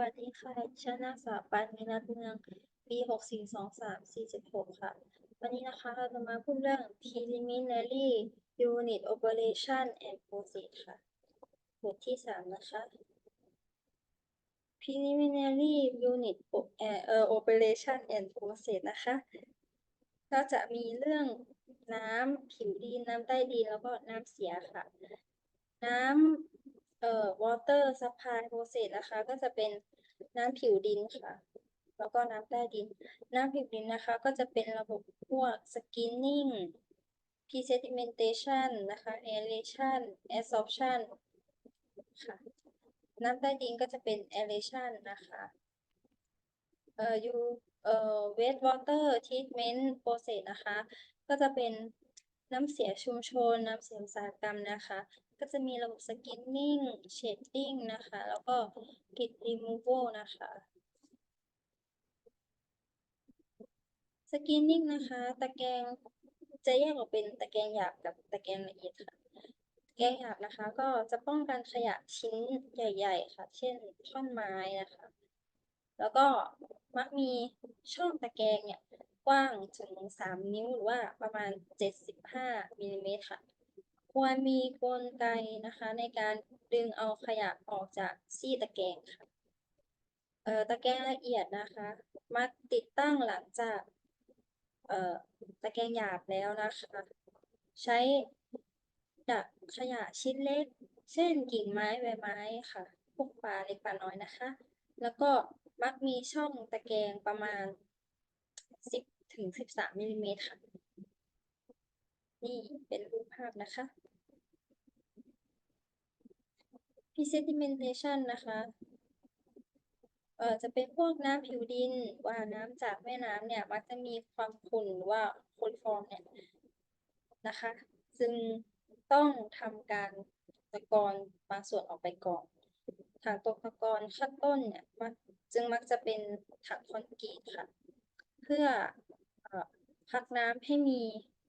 วัสดีค่ะฉันนางสาวปานมีนัทเมือง ปีหกสี่สองสามสี่เจ็ดหกค่ะ วันนี้นะคะเราจะมาพูดเรื่อง preliminary unit operation and process ค่ะบทที่สามนะคะ preliminary unit operation and process นะคะก็จะมีเรื่องน้ำผิวดินน้ำใต้ดินแล้วก็น้ำเสียค่ะ น้ำ เอ่อ water supply process นะคะ ก็จะเป็นน้ำผิวดินค่ะ แล้วก็น้ำใต้ดิน น้ำผิวดินนะคะ ก็จะเป็นระบบพวก skinning pre-sedimentation นะคะ aeration adsorption ค่ะ น้ำใต้ดินก็จะเป็น aeration นะคะ เอ่อ you เอ่อ waste water treatment process นะคะ ก็จะเป็นน้ำเสียชุมชน น้ำเสียอุตสาหกรรมนะคะ ก็จะมีระบบ skinning shading นะคะ แล้วก็ grit removal นะคะ skinning นะคะ ตะแกรงจะแยกออกเป็นตะแกรงหยาบกับตะแกรงละเอียดค่ะตะแกรงหยาบนะคะ ก็จะป้องกันขยะชิ้นใหญ่ ๆ ค่ะ เช่นท่อนไม้นะคะ แล้วก็มักมีช่องตะแกรงเนี่ยกว้างถึง 3 นิ้วหรือว่าประมาณ 75มิลลิเมตรค่ะ ควรมีกลไกนะคะ ในการดึงเอาขยะออกจากซี่ตะแกรงค่ะเอ่อตะแกรงละเอียดนะคะ มักติดตั้งหลังจากเอ่อตะแกรงหยาบแล้วนะคะ ใช้ดักขยะชิ้นเล็ก เช่นกิ่งไม้ใบไม้ค่ะ พวกปลาเล็กปลาน้อยนะคะ แล้วก็มักมีช่องตะแกรงประมาณ 10ถึง13มิลลิเมตรค่ะ นี่เป็นรูปภาพนะคะ pre-sedimentation นะคะเอ่อจะเป็นพวกน้ำผิวดินว่าน้ำจากแม่น้ำเนี่ยมักจะมีความขุ่นหรือว่าโคลอฟอร์มเนี่ยนะคะ ซึ่งต้องทำการตะกอนบางส่วนออกไปก่อนถังตกตะกอนขั้นต้นเนี่ยมักจึงมักจะเป็นถังคอนกรีตค่ะ เพื่อพักน้ำให้มี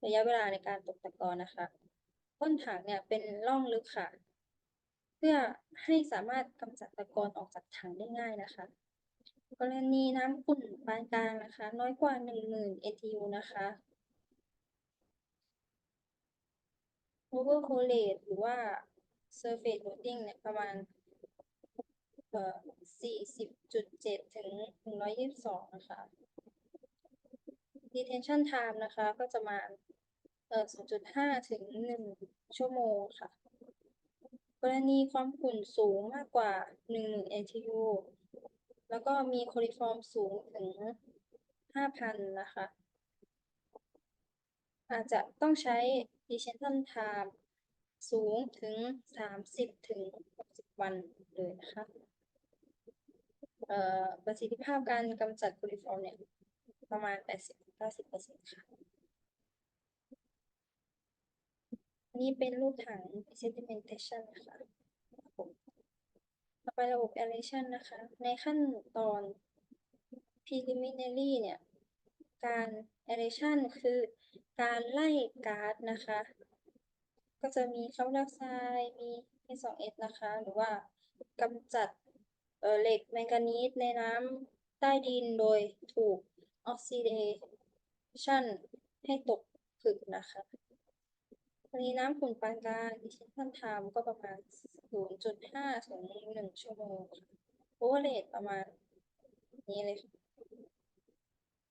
ระยะเวลาในการตกตะกอนนะคะก้นถังเนี่ยเป็นร่องลึกค่ะ เพื่อให้สามารถกำจัดตะกอนออกจากถังได้ง่ายนะคะ กรณีน้ำขุ่นปานกลางนะคะ น้อยกว่า 10,000 ATU นะคะ overflow rate หรือว่า surface loading เนี่ยประมาณเอ่อ40.7 ถึง 122 นะคะ detention time นะคะ ก็จะมา เอ่อ0.5ถึง 1 ชั่วโมงค่ะ กรณีความขุ่นสูงมากกว่า10,000 ATU แล้วก็มีโคลิฟอร์มสูงถึง 5,000 นะคะ อาจจะต้องใช้ detention time สูงถึง 30 ถึง 60 วันเลยนะคะเอ่อประสิทธิภาพการกำจัดโคลิฟอร์มเนี่ย ประมาณ 80-90%ค่ะ อั นนี้เป็นรูปถัง sedimentation นะคะต่อไประบบ aeration นะคะ ในขั้นตอน preliminary เนี่ย การ aeration คือการไล่ก๊าซนะคะ ก็จะมีคาร์บอนไดออกไซด์มี P2S นะคะ หรือว่ากำจัดเเหล็กแมงกานีสในน้ำใต้ดินโดยถูก oxidation ให้ตกผลึกนะคะ กรณีน้ำขุ่นปานกลาง detention time ก็ประมาณ 0.5ถึง1ชั่วโมงค่ะ over rate ประมาณนี้เลยค่ะ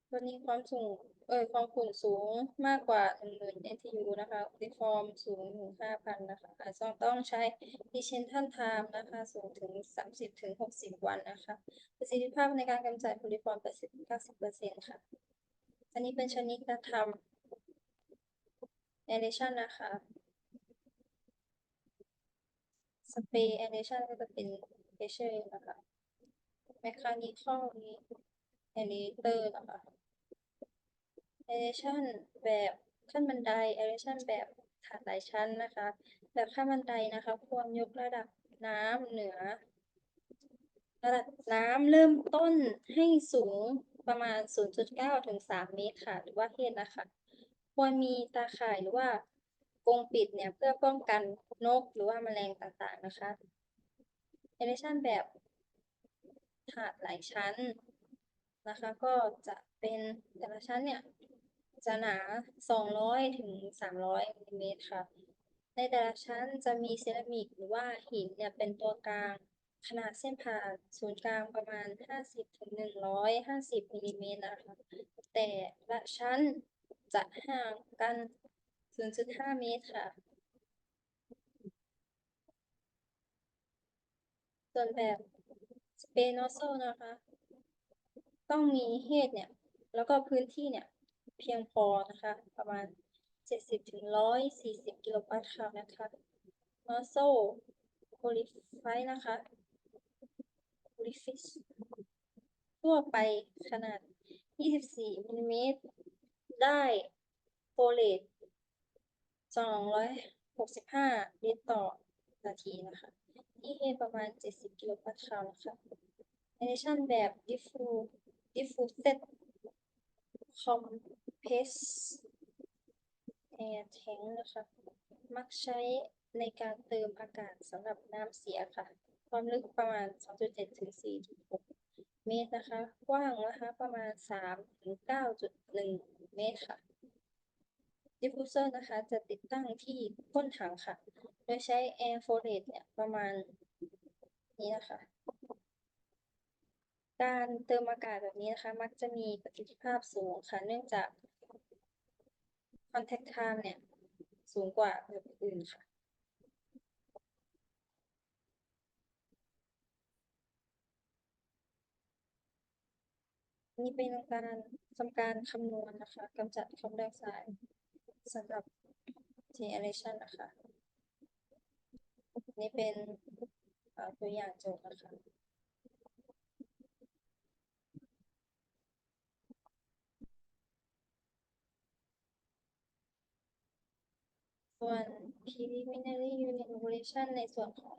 กรณีความสูง เออความขุ่นสูงมากกว่า 10,000 ATU นะคะ deform สูงถึง5,000 นะคะ อาจจะต้องใช้ detention time นะคะ สูงถึง 30 ถึง 60 วันนะคะ ประสิทธิภาพในการกำจัดโคลิฟอร์ม 80-90%ค่ะ อันนี้เป็นชนิดการทำ aeration นะคะ spray aeration ก็จะเป็น pressure นะคะ mechanical aerator นะคะ aeration แบบขั้นบันได aeration แบบฐานหลายชั้นนะคะ แบบขั้นบันไดนะคะ ควรยกระดับน้ำเหนือ ระดับน้ำเริ่มต้นให้สูงประมาณ 0.9 ถึง 3 เมตรค่ะ หรือว่าเฮดนะคะ ควรมีตาข่ายหรือว่ากรงปิดเนี่ยเพื่อป้องกันนกหรือว่าแมลงต่างๆนะคะ aeration แบบถาดหลายชั้นนะคะก็จะเป็นแต่ละชั้นเนี่ยจะหนา 200 ถึง 300มิลลิเมตรค่ะ ในแต่ละชั้นจะมีเซรามิกหรือว่าหินเนี่ยเป็นตัวกลาง ขนาดเส้นผ่าศูนย์กลางประมาณ 50 ถึง 150มิลลิเมตรนะคะ แต่ละชั้น จะห่างกัน 0.5 เมตรค่ะ ส่วนแบบสเปนอสโซนะคะ ต้องมีเฮดเนี่ย แล้วก็พื้นที่เนี่ย เพียงพอนะคะ ประมาณ 70ถึง140 กิโลกรัมค่ะนะคะนอสโซโพลิไฟนะคะโพลิฟิสทั่วไปขนาด 24มิลลิเมตร ได้โฟเลต265ลิตรต่อนาทีนะคะที่เฮดประมาณ 70 กิโลกรัมค่ะนะคะในชันแบบ diffuse diffused compress air tank นะคะ มักใช้ในการเติมอากาศสำหรับน้ำเสียค่ะ ความลึกประมาณ 2.7 ถึง 4.6 เมตรนะคะ กว้างนะคะ ประมาณ 3 ถึง 9.1 เมตรค่ะ diffuser นะคะ จะติดตั้งที่ก้นถังค่ะ โดยใช้ air flow rate เนี่ยประมาณนี้นะคะ การเติมอากาศแบบนี้นะคะ มักจะมีประสิทธิภาพสูงค่ะ เนื่องจาก contact time เนี่ย สูงกว่าแบบอื่นค่ะ นี่เป็นการทำการคำนวณนะคะกำจัดคาร์บอนไดออกไซด์สำหรับ generation นะคะ นี่เป็นตัวอย่างโจทย์นะคะส่วน preliminary unit evaluation ในส่วนของ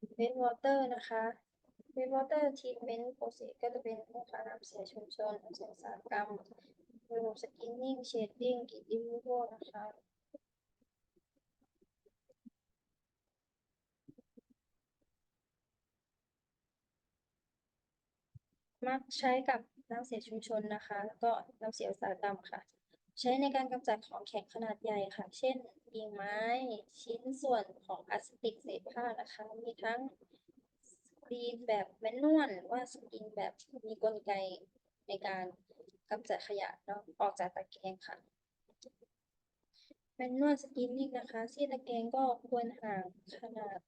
wastewater นะคะ wastewater treatment process ก็จะเป็นโครงการน้ำเสียชุมชนอุตสาหกรรมระบบ screening shading gate removal นะคะมักใช้กับน้ำเสียชุมชนนะคะ แล้วก็น้ำเสียอุตสาหกรรมค่ะ ใช้ในการกำจัดของแข็งขนาดใหญ่ค่ะ เช่นกิ่งไม้ ชิ้นส่วนของพลาสติกเศษผ้านะคะ มีทั้ง รีนแบบแมนนวลหรือว่าสกรีนแบบมีกลไกในการกำจัดขยะเนาะออกจากตะแกรงค่ะแมนนวลสกรีนนิ่งนะคะที่ตะแกรงก็ควรห่างขนาด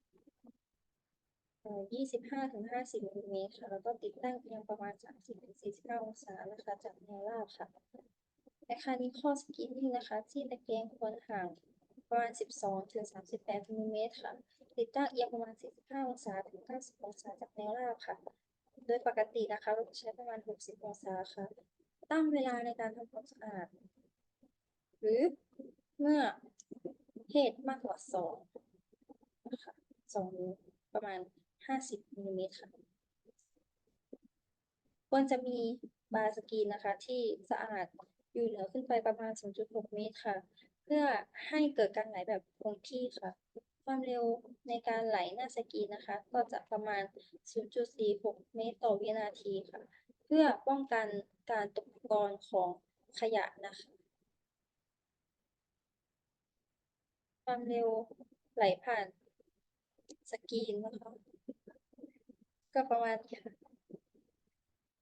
เอ่อ25ถึง50มิลลิเมตรค่ะ แล้วก็ติดตั้งเพียงประมาณ 30ถึง49องศานะคะจากแนวราบค่ะ Mechanical Screening นะคะ ที่ตะแกรงควรห่างประมาณ 12ถึง38มิลลิเมตรค่ะ ติดตั้งเอียงประมาณ 45 องศาถึง 90 องศาจากแนวราบค่ะ โดยปกตินะคะเราจะใช้ประมาณ 60 องศาค่ะ ตั้งเวลาในการทำความสะอาด หรือเมื่อเหตุมากกว่า2นะคะ2นิ้วประมาณ 50มิลลิเมตรค่ะ ควรจะมีบาร์สกรีนนะคะ ที่สะอาดอยู่เหนือขึ้นไปประมาณ 0.6 เมตรค่ะ เพื่อให้เกิดการไหลแบบคงที่ค่ะ ความเร็วในการไหลหน้าสกรีนะคะ ก็จะประมาณ 0.46 เมตรต่อวินาทีค่ะ เพื่อป้องกันการตกตะกอนของขยะนะคะ ความเร็วไหลผ่านสกรีนนะคะก็ประมาณนี้ค่ะ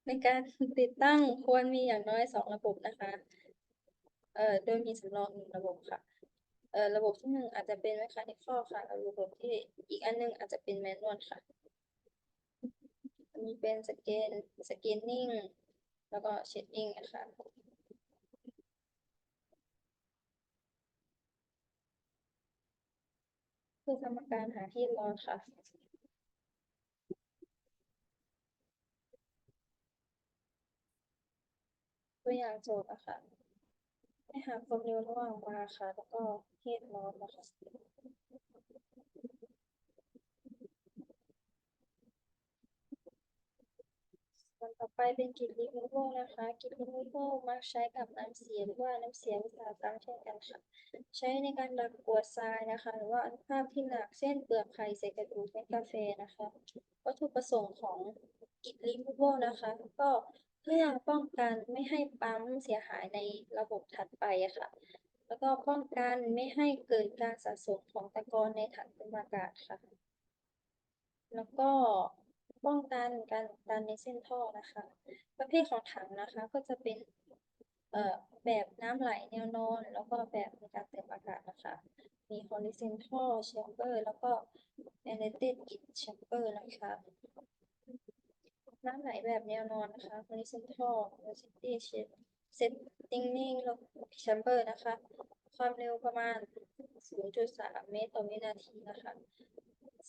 ในการติดตั้งควรมีอย่างน้อยสองระบบนะคะ เอ่อ โดยมีสำรองหนึ่งระบบค่ะ ระบบที่หนึ่งอาจจะเป็น mechanical ค่ะแล้วระบบที่อีกอันหนึงอาจจะเป็น manual ค่ะอันนี้เป็นสแกน scanning แล้วก็ shading นะคะเพื่อทำการหาที่รอค่ะตัวอย่างโจทย์นะคะ ให้หาความเร็วระหว่างบาค่ะ แล้วก็เฮดร้อนนะคะส่วนต่อไปเป็นกริดรีมูเวนะคะกริดรีมูเวมักใช้กับน้ำเสียหรือว่าน้ำเสียอุตสาหกรรมเช่นกันค่ะ ใช้ในการดักกรวดทรายนะคะ หรือว่าอนุภาคที่หนักเช่นเปลือกไข่ใส่กระดูกเม็ดกาแฟนะคะ วัตถุประสงค์ของกิจ removal นะคะ ก็ พื่อป้องกันไม่ให้ปั๊มเสียหายในระบบถัดไปค่ะ แล้วก็ป้องกันไม่ให้เกิดการสะสมของตะกอนในถังปรับอากาศค่ะ แล้วก็ป้องกันการดันในเส้นท่อนะคะ ประเภทของถังนะคะก็จะเป็นเอ่อแบบน้ำไหลแนวนอน แล้วก็แบบมีการเติมอากาศนะคะ มี horizontal chamber แล้วก็ elevated chamber นะคะ น้ำไหลแบบแนวนอนนะคะ horizontal velocity setting แล้ว chamber นะคะ ความเร็วประมาณ 0.3 เมตรต่อวินาทีนะคะ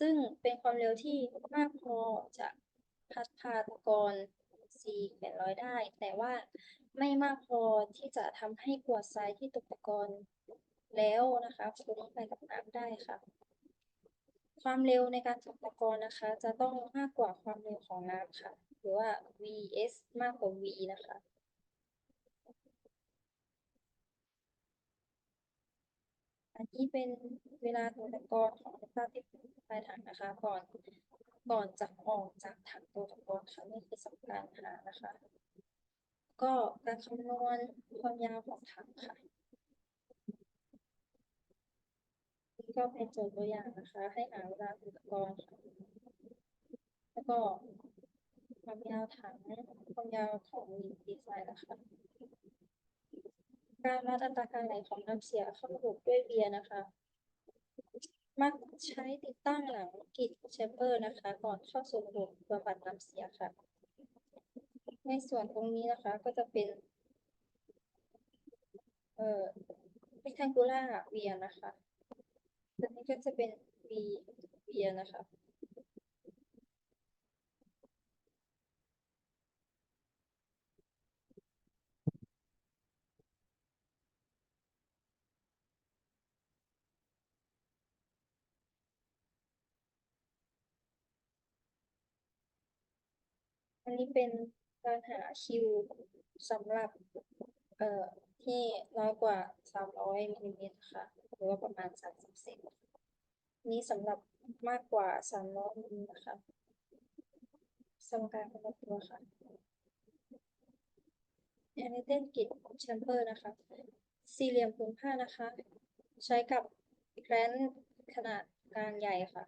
ซึ่งเป็นความเร็วที่มากพอจะพัดพาตะกอนซีแปดร้อยได้ แต่ว่าไม่มากพอที่จะทำให้กวดทรายที่ตกตะกอนแล้วนะคะฟุ้งไปกับน้ำได้ค่ะ ความเร็วในการตกตะกอนนะคะ จะต้องมากกว่าความเร็วของน้ำค่ะ หรือว่า vs มากกว่า v นะคะ อันนี้เป็นเวลาตัวตะกอนของน้ำที่ปลายถังนะคะ ก่อนก่อนจะออกจากถังตัวตะกอนค่ะนี่คือสำคัญหานะคะ ก็การคำนวณความยาวของถังค่ะนี่ ก็เป็นโจทย์ตัวอย่างนะคะ ให้หาเวลาตัวตะกอนค่ะแล้วก็ความยาวถังความยาวของดีไซน์นะคะ การวัดอัตราการไหลของน้ำเสียเข้าระบบด้วยเบียร์นะคะ มักใช้ติดตั้งหลังกิจแชมเบอร์นะคะ ก่อนเข้าสู่ระบบบำบัดน้ำเสียค่ะ ในส่วนตรงนี้นะคะก็จะเป็น เอ่อ rectangular เวียนะคะ นี้ก็จะเป็น V เวีนะคะ อันนี้เป็นการหาคิวสำหรับ เอ่อที่น้อยกว่า 300มิลลิเมตรค่ะ หรือว่าประมาณ 30เซน นี้สำหรับมากกว่า300มิลลิเมตรนะคะสมการคนละตัวค่ะอันนี้เต้นกิจแชมเบอร์นะคะ สี่เหลี่ยมผืนผ้านะคะ ใช้กับแกรนขนาดกลางใหญ่ค่ะ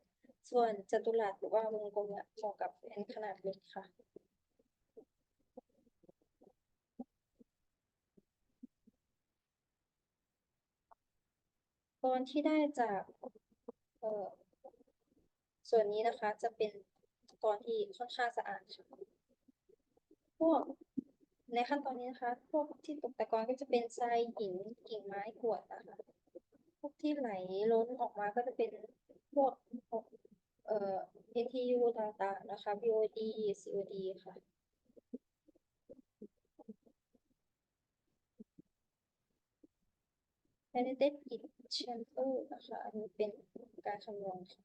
ส่วนจัตุรัสหรือว่าวงกลมเนี่ยเหมาะกับแกรนขนาดเล็กค่ะกรที่ได้จาก ส่วนนี้นะคะจะเป็นกรที่ค่อนข้างสะอาดค่ะพวกในขั้นตอนนี้นะคะ พวกที่ตกตะกอนก็จะเป็นทรายหินกิ่งไม้กรวดนะคะพวกที่ไหลล้นออกมาก็จะเป็นพวกเอ่อ ATU ต่างๆนะคะ BOD COD ค่ะ United Heat Chamber นะคะอันนี้เป็นการคำนวณค่ะ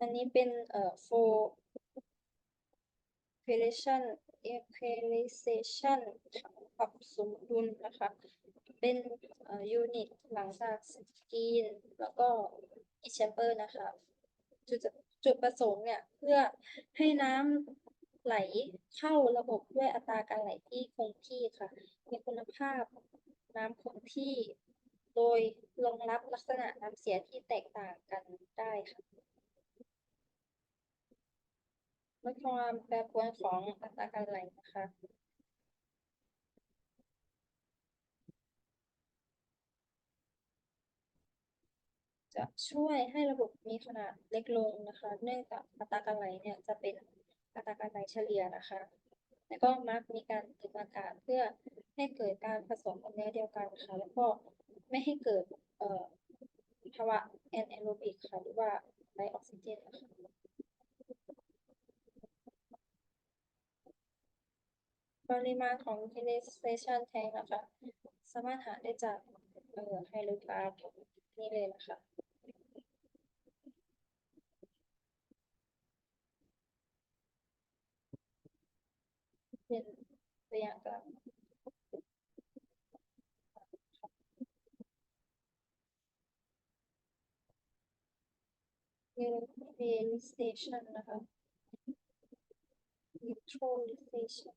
อันนี้เป็นเอ่อ flow equation equalization ถังปรับสมดุลนะคะ เป็นเอ่อยูนิตหลังจากสกรีนแล้วก็อีแชมเบอร์นะคะ จุดจุดประสงค์เนี่ย เพื่อให้น้ำ ไหลเข้าระบบด้วยอัตราการไหลที่คงที่ค่ะ มีคุณภาพน้ำคงที่ โดยรองรับลักษณะน้ำเสียที่แตกต่างกันได้ค่ะลดความแปรปรวนของอัตราการไหลนะคะจะช่วยให้ระบบมีขนาดเล็กลงนะคะ เนื่องจากอัตราการไหลเนี่ยจะเป็น อัตราการไหลเฉลี่ยนะคะ แล้วก็มักมีการติมอากาศเพื่อให้เกิดการผสมของเนื้อเดียวกันค่ะแล้วก็ไม่ให้เกิดภาวะแอนแอโรบิกค่ะหรือว่าไรออกซิเจนนะคะปริมาณของ utilization tank นะคะ สามารถหาได้จากไฮโดรกราฟนี่เลยนะคะ เป็นตัวอย่างกลาง neutralization นะคะ neutralization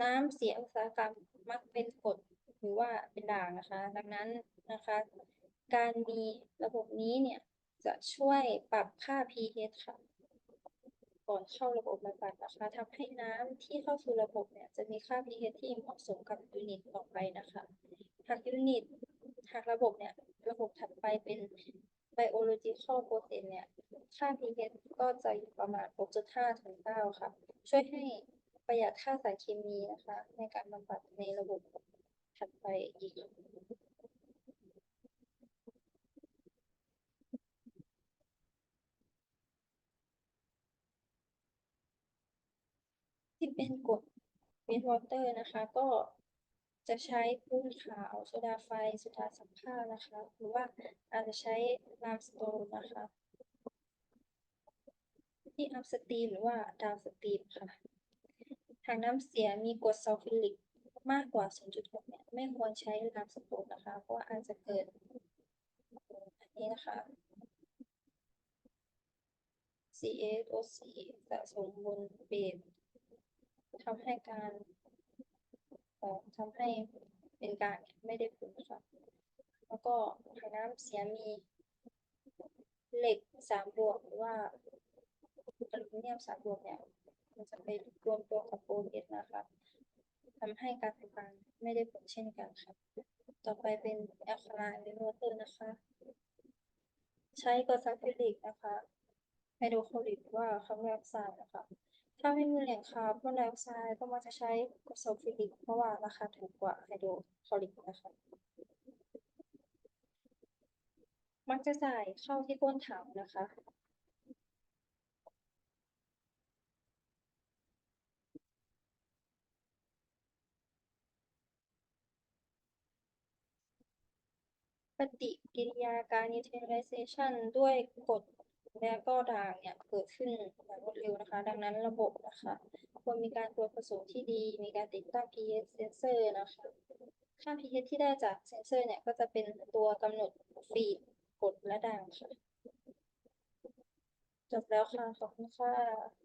น้ำเสียอุตสาหกรรมมักเป็นกรดหรือว่าเป็นด่างนะคะ ดังนั้นนะคะ การมีระบบนี้เนี่ย จะช่วยปรับค่า pH ค่ะ อนเข้าระบบบำบัดนะคะทำให้น้ำที่เข้าสู่ระบบเนี่ยจะมีค่า pH ที่เหมาะสมกับยูนิตต่อไปนะคะ หากยูนิตหากระบบเนี่ยระบบถัดไปเป็น biological process เนี่ย ค่า pH ก็จะอยู่ประมาณ 6.5 ถึง 9 ค่ะ ช่วยให้ประหยัดค่าสารเคมีนะคะ ในการบำบัดในระบบถัดไปอีก ที่ เป็นกรดเมทวอเตอร์นะคะ ก็จะใช้ปูนขาวโซดาไฟโซดาสัมผ้านะคะ หรือว่าอาจจะใช้ลามสโตนนะคะ ที่อัพสตรีมหรือว่าดาวสตรีมค่ะหากน้ำเสียมีกรดซัลฟิลิกมากกว่า 0.6 เนี่ย ไม่ควรใช้ลามสโตนนะคะ เพราะว่าอาจจะเกิดอันนี้นะคะ CaO4 สะสมบนเบส ทำให้การเอ่อทำให้เป็นการไม่ได้ผลค่ะแล้วก็หากน้ำเสียมีเหล็กสามบวกหรือว่าอลูมิเนียมสามบวกเนี่ยมันจะไปรวมตัวกับโอเอสนะคะทำให้การทำงานไม่ได้ผลเช่นกันค่ะต่อไปเป็นแอลคาไลน์เวอร์เตอร์นะคะ ใช้กรดซัลฟิลิกนะคะไฮโดรคลอริกว่าคาร์บอนไดออกไซด์นะคะ ถ้าไม่มีแหล่งคาร์บอนไดออกไซด์ก็มักจะใช้กรดซัลฟิลิก เพราะว่าราคาถูกกว่าไฮโดรคลอริกนะคะมักจะใส่เข้าที่ก้นถังนะคะ ปฏิกิริยาการ neutralization ด้วยกรด และก็ด่างเนี่ยเกิดขึ้นอย่างรวดเร็วนะคะ ดังนั้นระบบนะคะควรมีการตรวจผสมที่ดี มีการติดตั้ง pH sensor นะคะ ค่า pH ที่ได้จากเซนเซอร์เนี่ยก็จะเป็นตัวกำหนดฟีดกดและด่างค่ะ จบแล้วค่ะ ขอบคุณค่ะ